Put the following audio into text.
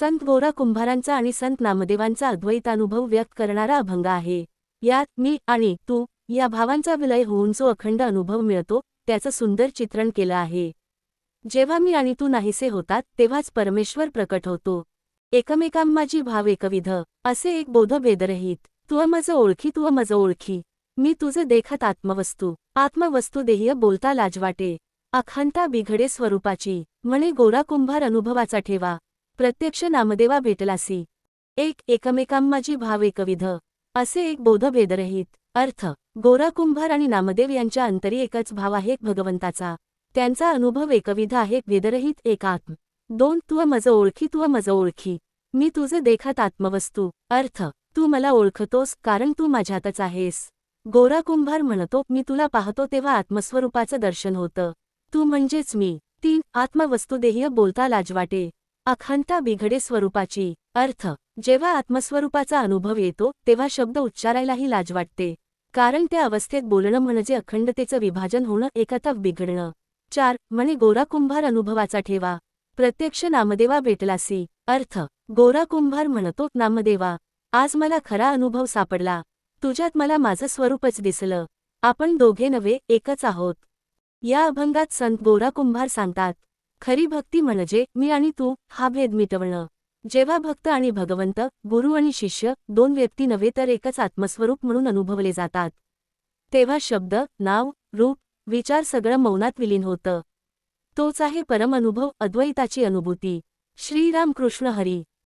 संत गोरा कुंभारांचा आणि संत नामदेवांचा अद्वैतानुभव व्यक्त करणारा अभंग आहे. यात मी आणि तू या भावांचा विलय होऊन जो अखंड अनुभव मिळतो त्याचं सुंदर चित्रण केलं आहे. जेव्हा मी आणि तू नाहीसे होतात तेव्हाच परमेश्वर प्रकट होतो. एकमेकां माझी भाव एकविध असे एक बोध भेदरहित तुअ मज ओळखी तुअ मज ओळखी. मी तुझं देखत आत्मवस्तू आत्मवस्तू देह्य बोलता लाजवाटे. अखंता बिघडे स्वरूपाची म्हणे गोरा कुंभार अनुभवाचा ठेवा. प्रत्यक्ष नामदेवा भेटलासी. एक एकमेकांमाजी भाव एकविध. असे एक बोध भेदरहित अर्थ. गोरा कुंभार आणि नामदेव यांच्या अंतरी एकच भाव आहे भगवंताचा. त्यांचा अनुभव एकविध आहे भेदरहित एकात्म दोन तू मज ओळखी तू मज ओळखी. मी तुझे देखत आत्मवस्तू. अर्थ. तू मला ओळखतोस कारण तू माझ्यातच आहेस. गोरा कुंभार म्हणतो मी तुला पाहतो तेव्हा आत्मस्वरूपाचं दर्शन होतं. तू म्हणजेच मी. तीन आत्मवस्तुदेह्य बोलता लाजवाटे. अखंता बिघडे स्वरूपाची. अर्थ जेव्हा आत्मस्वरूपाचा अनुभव येतो तेव्हा शब्द उच्चारायलाही लाज वाटते. कारण त्या अवस्थेत बोलणं म्हणजे अखंडतेचं विभाजन होणं एकता बिघडणं. चार म्हणे गोरा कुंभार अनुभवाचा ठेवा. प्रत्यक्ष नामदेवा भेटलासी. अर्थ गोरा कुंभार म्हणतो नामदेवा. आज मला खरा अनुभव सापडला. तुझ्यात मला माझं स्वरूपच दिसलं. आपण दोघे नव्हे एकच आहोत. या अभंगात संत गोरा कुंभार सांगतात खरी भक्ती म्हणजे मी आणि तू हा भेद मिटवणं. जेव्हा भक्त आणि भगवंत गुरु आणि शिष्य दोन व्यक्ती नव्हे तर एकच आत्मस्वरूप म्हणून अनुभवले जातात. तेव्हा शब्द नाव रूप विचार सगळं मौनात विलीन होतं. तोच आहे परम अनुभव अद्वैताची अनुभूती. श्रीराम कृष्ण हरी.